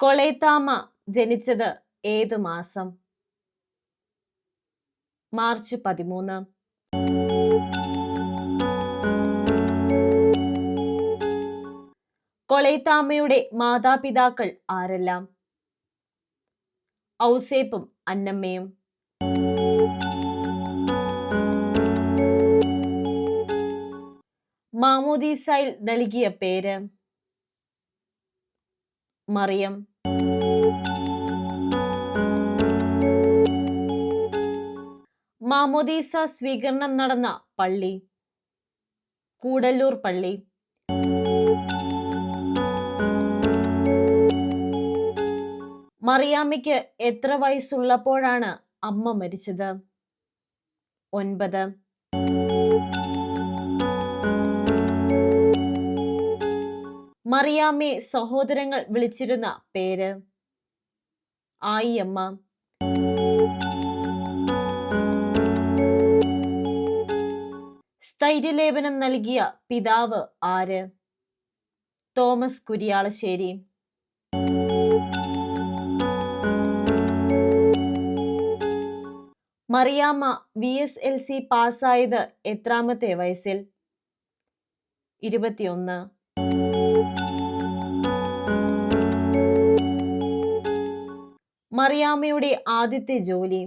കൊളേത്താമ ജനിച്ചത് ഏതു മാസം? മാർച്ച് പതിമൂന്ന്. കൊളേത്താമയുടെ മാതാപിതാക്കൾ ആരെല്ലാം? ഔസേപ്പും അന്നമ്മയും. മാമോദീസായിൽ നൽകിയ പേര്? മറിയം. മാമോദീസ സ്വീകരണം നടന്ന പള്ളി. കൂടല്ലൂർ പള്ളി. മറിയാമ്മയ്ക്ക് എത്ര വയസ്സുള്ളപ്പോഴാണ് അമ്മ മരിച്ചത്? ഒൻപത്. മറിയാമ്മയെ സഹോദരങ്ങൾ വിളിച്ചിരുന്ന പേര്? ആയിയമ്മ. സ്ഥൈര്യലേപനം നൽകിയ പിതാവ് ആര്? Thomas Kuriyalassery. Mariyamma V S L C പാസ്സായത് എത്രാമത്തെ വയസ്സിൽ? ഇരുപത്തിയൊന്ന്. മറിയാമ്മയുടെ ആദ്യത്തെ ജോലി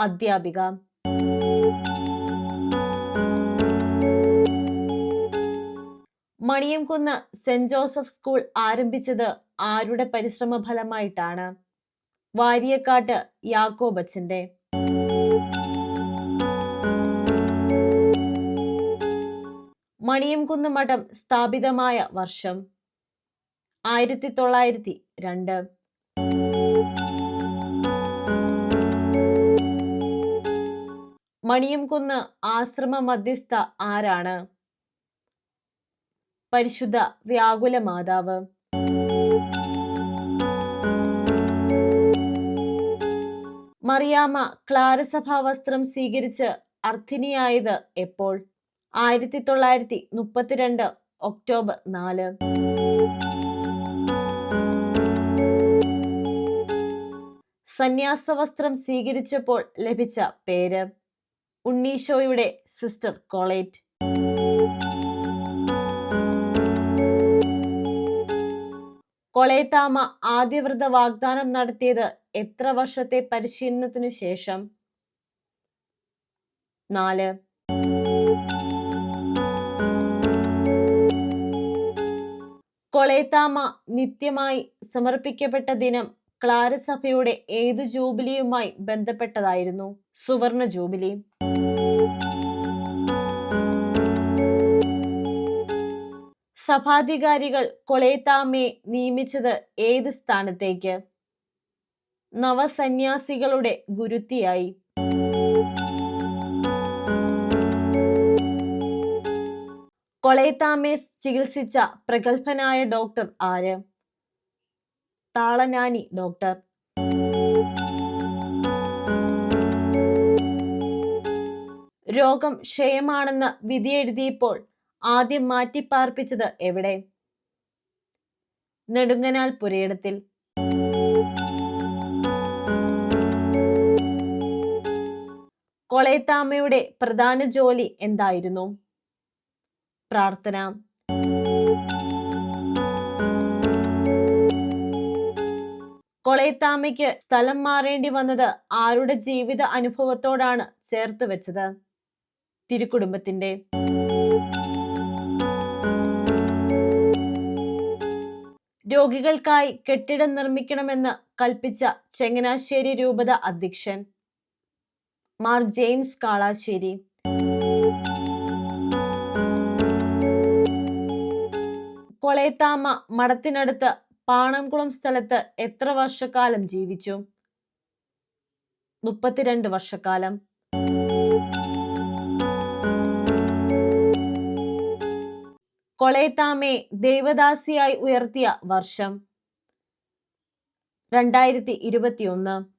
അധ്യാപിക. മണിയംകുന്ന് സെന്റ് ജോസഫ് സ്കൂൾ ആരംഭിച്ചത് ആരുടെ പരിശ്രമ ഫലമായിട്ടാണ് വാരിയക്കാട്ട് യാക്കോബച്ചന്റെ മണിയംകുന്ന് മഠം സ്ഥാപിതമായ വർഷം ആയിരത്തി തൊള്ളായിരത്തി രണ്ട് മണിയംകുന്ന് ആശ്രമ മധ്യസ്ഥ ആരാണ്? പരിശുദ്ധ വ്യാകുല മാതാവ്. മറിയാമ്മ ക്ലാരസഭ വസ്ത്രം സ്വീകരിച്ച് അർത്ഥിനിയായത് എപ്പോൾ? ആയിരത്തി തൊള്ളായിരത്തി മുപ്പത്തിരണ്ട് ഒക്ടോബർ നാല്. സന്യാസ വസ്ത്രം സ്വീകരിച്ചപ്പോൾ ലഭിച്ച പേര് ഉണ്ണീഷോയുടെ സിസ്റ്റർ കോളേറ്റ്. കൊളേത്താമ ആദ്യവ്രത വാഗ്ദാനം നടത്തിയത് എത്ര വർഷത്തെ പരിശീലനത്തിനു ശേഷം? നാല്. കൊളേത്താമ നിത്യമായി സമർപ്പിക്കപ്പെട്ട ദിനം ക്ലാരസഭയുടെ ഏതു ജൂബിലിയുമായി ബന്ധപ്പെട്ടതായിരുന്നു സുവർണ ജൂബിലി. സഭാധികാരികൾ കൊളേത്താമയെ നിയമിച്ചത് ഏത് സ്ഥാനത്തേക്ക്? നവസന്യാസികളുടെ ഗുരുത്തിയായി. കൊളേത്താമയെ ചികിത്സിച്ച പ്രഗത്ഭനായ ഡോക്ടർ ആര്? താളനാനി ഡോക്ടർ. രോഗം ക്ഷയമാണെന്ന് വിധിയെഴുതിയപ്പോൾ ആദ്യം മാറ്റിപ്പാർപ്പിച്ചത് എവിടെ? നെടുങ്ങനാൽ പുരയിടത്തിൽ. കൊളയത്താമ്മയുടെ പ്രധാന ജോലി എന്തായിരുന്നു? പ്രാർത്ഥന. കൊളേത്താമ്മയ്ക്ക് സ്ഥലം മാറേണ്ടി വന്നത് ആരുടെ ജീവിത അനുഭവത്തോടാണ് ചേർത്ത് വെച്ചത്? തിരുക്കുടുംബത്തിന്റെ രോഗികൾക്കായി കെട്ടിടം നിർമ്മിക്കണമെന്ന് കൽപ്പിച്ച ചെങ്ങനാശ്ശേരി രൂപത അധ്യക്ഷൻ മാർ ജെയിംസ് കാളാശ്ശേരി. കൊളയത്താമ മഠത്തിനടുത്ത് പാണംകുളം സ്ഥലത്ത് എത്ര വർഷക്കാലം ജീവിച്ചു? മുപ്പത്തിരണ്ട് വർഷക്കാലം. കൊളേത്താമെ ദേവദാസിയായി ഉയർത്തിയ വർഷം. രണ്ടായിരത്തി ഇരുപത്തിയൊന്ന്.